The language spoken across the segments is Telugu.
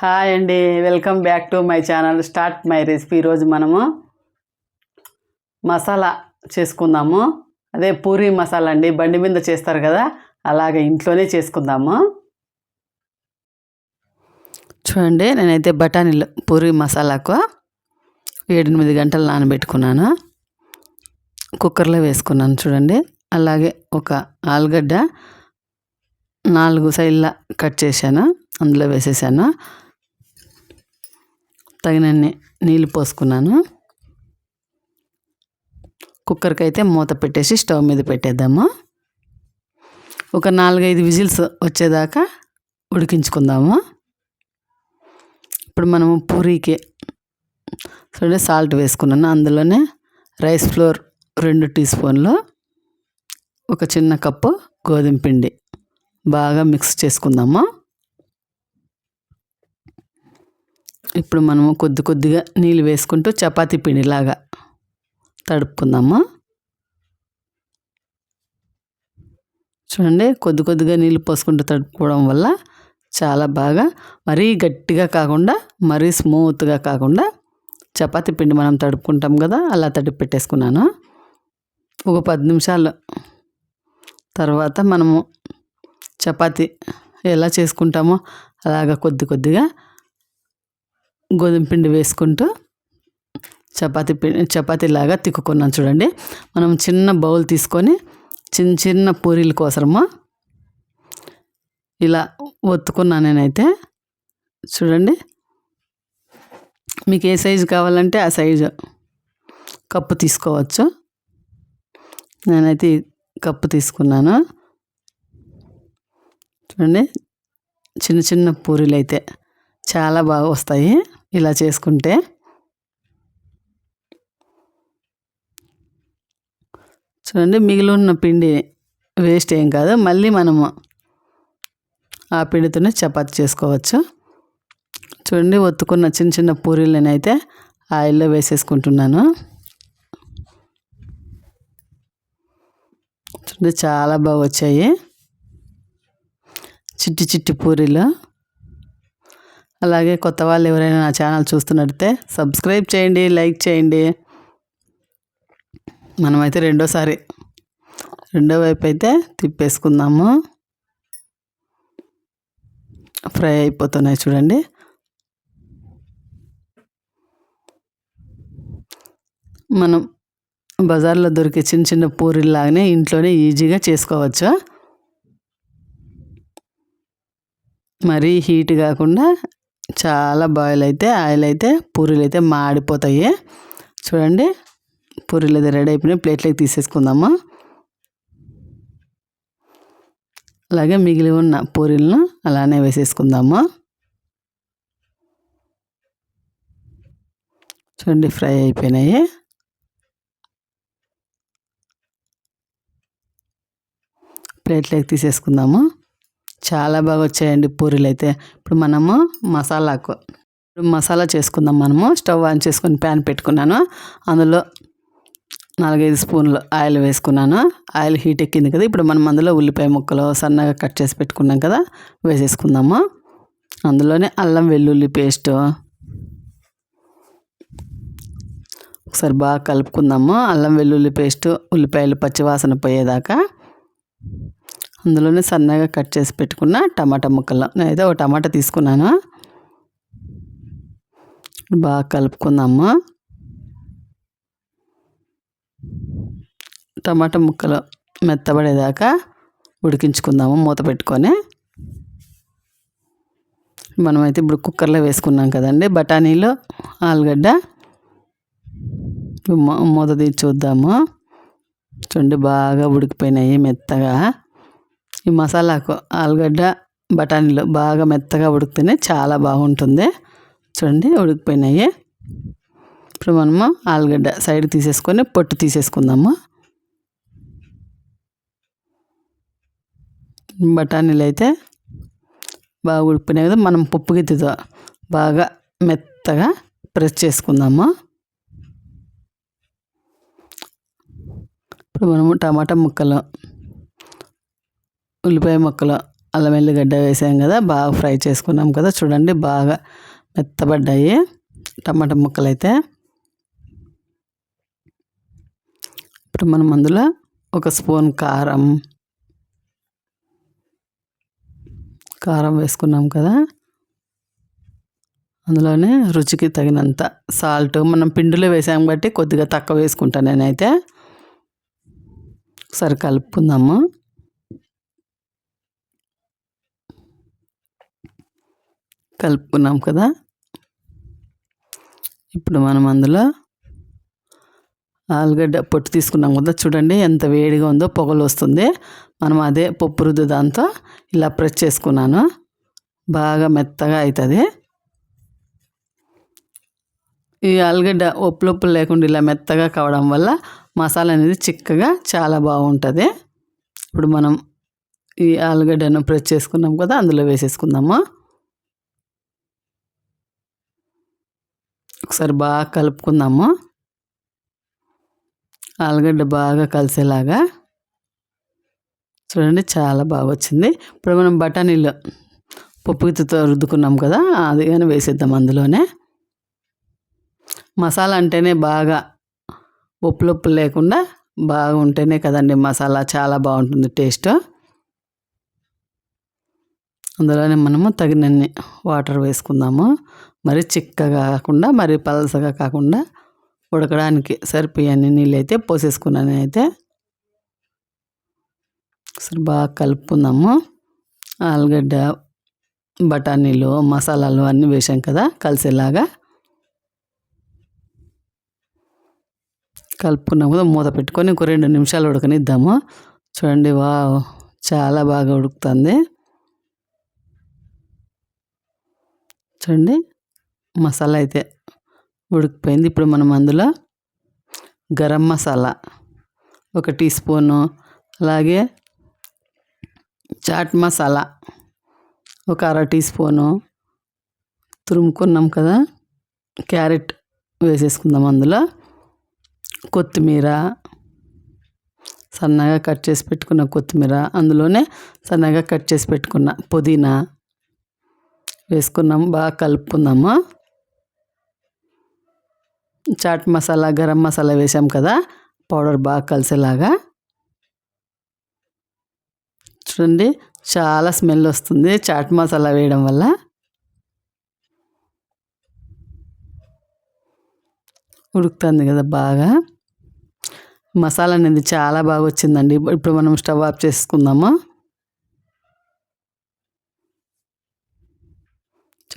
హాయ్ అండి welcome back to my channel start my recipe. ఈరోజు మనము మసాలా చేసుకుందాము. అదే పూరి మసాలా అండి బండి మీద చేస్తారు కదా అలాగే ఇంట్లోనే చేసుకుందాము. చూడండి నేనైతే బఠానీలు పూరి మసాలాకు ఏడెనిమిది గంటలు నానబెట్టుకున్నాను. కుక్కర్లో వేసుకున్నాను చూడండి అలాగే ఒక ఆలుగడ్డ నాలుగు సైడ్ల కట్ చేశాను అందులో వేసేసాను. తగినన్ని నీళ్ళు పోసుకున్నాను. కుక్కర్కి అయితే మూత పెట్టేసి స్టవ్ మీద పెట్టేద్దాము. ఒక నాలుగైదు విజిల్స్ వచ్చేదాకా ఉడికించుకుందాము. ఇప్పుడు మనము పూరీకి చూడండి సాల్ట్ వేసుకున్నాను. అందులోనే రైస్ ఫ్లోర్ రెండు టీ స్పూన్లు ఒక చిన్న కప్పు గోధుమ పిండి బాగా మిక్స్ చేసుకుందాము. ఇప్పుడు మనము కొద్ది కొద్దిగా నీళ్ళు వేసుకుంటూ చపాతీ పిండిలాగా తడుపుకుందాము? చూడండి కొద్ది కొద్దిగా నీళ్ళు పోసుకుంటూ తడుపుకోవడం వల్ల చాలా బాగా మరీ గట్టిగా కాకుండా మరీ స్మూత్గా కాకుండా చపాతీ పిండి మనం తడుపుకుంటాం కదా అలా తడిపి పెట్టేసుకున్నాను. ఒక పది నిమిషాలు తర్వాత మనము చపాతి ఎలా చేసుకుంటామో అలాగ కొద్ది కొద్దిగా గోధుమ పిండి వేసుకుంటూ చపాతి పిండి చపాతీలాగా తిక్కుకున్నాను చూడండి. మనం చిన్న బౌల్ తీసుకొని చిన్న చిన్న పూరీల కోసము ఇలా ఒత్తుకున్నాను నేనైతే. చూడండి. మీకు ఏ సైజు కావాలంటే ఆ సైజు కప్పు తీసుకోవచ్చు. నేనైతే కప్పు తీసుకున్నాను. చూడండి. చిన్న చిన్న పూరీలు అయితే చాలా బాగా వస్తాయి. ఇలా చేసుకుంటే. చూడండి మిగిలి ఉన్న పిండి వేస్ట్ ఏం కాదు. మళ్ళీ మనము ఆ పిండితోనే చపాతి చేసుకోవచ్చు. చూడండి ఒత్తుకున్న చిన్న చిన్న పూరీలు నేనైతే ఆయిల్లో వేసేసుకుంటున్నాను. చూడండి చాలా బాగా వచ్చాయి. చిట్టి చిట్టి పూరీలు. అలాగే కొత్త వాళ్ళు ఎవరైనా నా ఛానల్ చూస్తున్నట్టే సబ్స్క్రైబ్ చేయండి లైక్ చేయండి. మనమైతే రెండోసారి రెండో వైపు అయితే తిప్పేసుకుందాము. ఫ్రై అయిపోతున్నాయి చూడండి. మనం బజార్లో దొరికే చిన్న చిన్న పూరీలాగానే ఇంట్లోనే ఈజీగా చేసుకోవచ్చు. మరీ హీట్ కాకుండా చాలా బాయిల్ అయితే ఆయిల్ అయితే పూరీలు అయితే మాడిపోతాయి. చూడండి పూరీలు అయితే రెడీ అయిపోయినాయి. ప్లేట్లోకి తీసేసుకుందాము? అలాగే మిగిలి ఉన్న పూరీలను అలానే వేసేసుకుందాము? చూడండి ఫ్రై అయిపోయినాయి. ప్లేట్లోకి తీసేసుకుందాము? చాలా బాగా వచ్చాయండి పూరీలు అయితే ఇప్పుడు మనము మసాలాకు ఇప్పుడు మసాలా చేసుకుందాం మనము. స్టవ్ ఆన్ చేసుకొని ప్యాన్ పెట్టుకున్నాను. అందులో నాలుగైదు స్పూన్లు ఆయిల్ వేసుకున్నాను. ఆయిల్ హీట్ ఎక్కింది కదా ఇప్పుడు మనం అందులో ఉల్లిపాయ ముక్కలు సన్నగా కట్ చేసి పెట్టుకున్నాం కదా వేసేసుకుందాము. అందులోనే అల్లం వెల్లుల్లి పేస్ట్. ఒకసారి బాగా కలుపుకుందాము. అల్లం వెల్లుల్లి పేస్ట్ ఉల్లిపాయలు పచ్చివాసన పోయేదాకా. అందులోనే సన్నగా కట్ చేసి పెట్టుకున్న టమాటా ముక్కలు. నేనైతే ఒక టమాటా తీసుకున్నాను. బాగా కలుపుకుందాము. టమాటా ముక్కలు మెత్తబడేదాకా ఉడికించుకుందాము మూత పెట్టుకొని. మనమైతే ఇప్పుడు కుక్కర్లో వేసుకున్నాం కదండి. బఠానీలు ఆలుగడ్డ. మూత తీసి చూద్దాము. చూడండి బాగా ఉడికిపోయినాయి మెత్తగా. ఈ మసాలాకు ఆలుగడ్డ బఠానీలు బాగా మెత్తగా ఉడికితేనే చాలా బాగుంటుంది. చూడండి ఉడికిపోయినాయి. ఇప్పుడు మనము ఆలుగడ్డ సైడ్ తీసేసుకొని పొట్టు తీసేసుకుందాము. బఠానీలు అయితే బాగా ఉడికిపోయినాయి కదా మనం పప్పు గిద్దెతో బాగా మెత్తగా ప్రెస్ చేసుకుందాము. ఇప్పుడు మనము టమాటా ముక్కలు ఉల్లిపాయ ముక్కలు అల్లం ఎల్లిగడ్డ వేసాం కదా బాగా ఫ్రై చేసుకున్నాం కదా చూడండి బాగా మెత్తబడ్డాయి టమాటా ముక్కలు అయితే ఇప్పుడు మనం అందులో ఒక స్పూన్ కారం కారం వేసుకున్నాం కదా అందులోనే రుచికి తగినంత సాల్ట్. మనం పిండిలో వేసాం బట్టి కొద్దిగా తక్కువ వేసుకుంటాను నేనైతే. ఒకసారి కలుపుకుందాము. కలుపుకున్నాం కదా. ఇప్పుడు మనం అందులో ఆలుగడ్డ పొట్టు తీసుకున్నాం కదా చూడండి ఎంత వేడిగా ఉందో పొగలు వస్తుంది. మనం అదే పప్పు రుద్దు దాంతో ఇలా ప్రెస్ చేసుకున్నాను. బాగా మెత్తగా అవుతుంది ఈ ఆలుగడ్డ ఒప్పులొప్పులు లేకుండా ఇలా మెత్తగా కావడం వల్ల మసాలా అనేది చిక్కగా చాలా బాగుంటుంది. ఇప్పుడు మనం ఈ ఆలుగడ్డను ప్రెస్ చేసుకున్నాం కదా అందులో వేసేసుకుందాము. ఒకసారి బాగా కలుపుకుందాము. ఆలుగడ్డ బాగా కలిసేలాగా. చూడండి చాలా బాగా వచ్చింది. ఇప్పుడు మనం బఠానీలు పప్పు రుద్దుకున్నాం కదా అది కానీ వేసేద్దాం అందులోనే. మసాలా అంటేనే బాగా ఉప్పులొప్పు లేకుండా బాగా ఉంటేనే కదండి మసాలా చాలా బాగుంటుంది టేస్ట్. అందులోనే మనము తగినన్ని వాటర్ వేసుకుందాము. మరి చిక్కగా కాకుండా మరి పలసగా కాకుండా ఉడకడానికి సరిపోయే నీళ్ళు అయితే పోసేసుకున్నాను అయితే సరే బాగా కలుపుకుందాము. ఆలుగడ్డ బఠానీలు మసాలాలు అన్నీ వేసాం కదా కలిసేలాగా. కలుపుకున్నాం కదా మూత పెట్టుకొని ఇంకో రెండు నిమిషాలు ఉడకనిద్దాము. చూడండి వా చాలా బాగా ఉడుకుతుంది. చూడండి. మసాలా అయితే ఉడికిపోయింది. ఇప్పుడు మనం అందులో గరం మసాలా ఒక టీ స్పూను అలాగే చాట్ మసాలా ఒక అర టీ స్పూను తురుముకున్నాం కదా క్యారెట్ వేసేసుకుందాం అందులో. కొత్తిమీర సన్నగా కట్ చేసి పెట్టుకున్న కొత్తిమీర అందులోనే సన్నగా కట్ చేసి పెట్టుకున్న పుదీనా వేసుకున్నాము బాగా కలుపుకుందాము? చాట్ మసాలా గరం మసాలా వేసాం కదా పౌడర్ బాగా కలిసేలాగా. చూడండి చాలా స్మెల్ వస్తుంది చాట్ మసాలా వేయడం వల్ల. ఉడుకుతుంది కదా బాగా. మసాలా అనేది చాలా బాగా వచ్చిందండి. ఇప్పుడు మనం స్టవ్ ఆఫ్ చేసుకుందాము?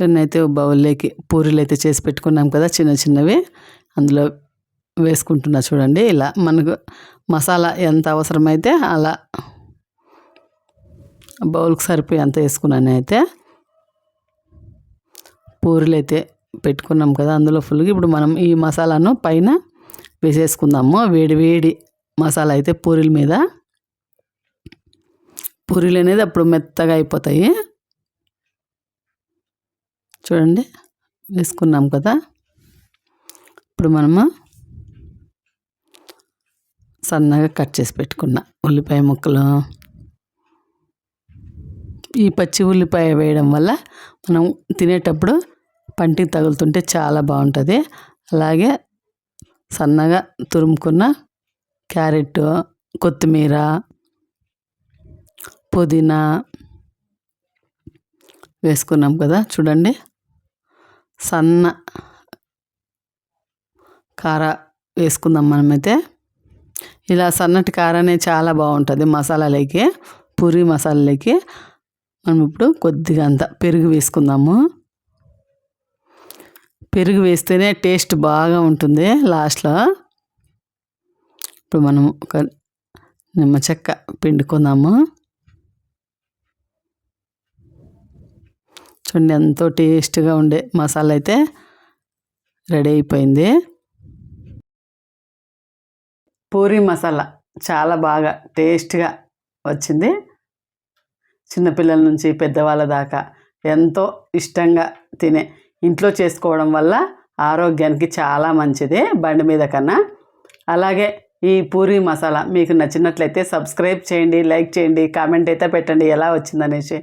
చికెన్ అయితే బౌల్లోకి పూరీలు అయితే చేసి పెట్టుకున్నాం కదా చిన్న చిన్నవి అందులో వేసుకుంటున్నా చూడండి. ఇలా మనకు మసాలా ఎంత అవసరమైతే అలా బౌల్కి సరిపోయి అంత వేసుకున్నాను అయితే పూరీలు అయితే పెట్టుకున్నాం కదా అందులో ఫుల్గా. ఇప్పుడు మనం ఈ మసాలాను పైన వేసేసుకుందాము. వేడి వేడి మసాలా అయితే పూరీల మీద. పూరీలు అనేది అప్పుడు మెత్తగా అయిపోతాయి. చూడండి. వేసుకున్నాం కదా. ఇప్పుడు మనము సన్నగా కట్ చేసి పెట్టుకున్న ఉల్లిపాయ ముక్కలు. ఈ పచ్చి ఉల్లిపాయ వేయడం వల్ల మనం తినేటప్పుడు పంటికి తగులుతుంటే చాలా బాగుంటుంది. అలాగే సన్నగా తురుముకున్న క్యారెట్ కొత్తిమీర పుదీనా వేసుకున్నాం కదా. చూడండి. సన్న కార వేసుకుందాం మనమైతే. ఇలా సన్నటి కారనే చాలా బాగుంటుంది మసాలాలకి పూరి మసాలాలకి. మనం ఇప్పుడు కొద్దిగా అంత పెరుగు వేసుకుందాము. పెరుగు వేస్తేనే టేస్ట్ బాగా ఉంటుంది లాస్ట్లో. ఇప్పుడు మనం ఒక నిమ్మ చెక్క పిండుకుందాము. చూడండి ఎంతో టేస్ట్గా ఉండే మసాలా అయితే రెడీ అయిపోయింది. పూరి మసాలా చాలా బాగా టేస్ట్గా వచ్చింది. చిన్నపిల్లల నుంచి పెద్దవాళ్ళ దాకా ఎంతో ఇష్టంగా తినే ఇంట్లో చేసుకోవడం వల్ల ఆరోగ్యానికి చాలా మంచిది బండి మీద కన్నా. అలాగే ఈ పూరి మసాలా మీకు నచ్చినట్లయితే సబ్స్క్రైబ్ చేయండి లైక్ చేయండి కామెంట్ అయితే పెట్టండి ఎలా వచ్చిందనేసి.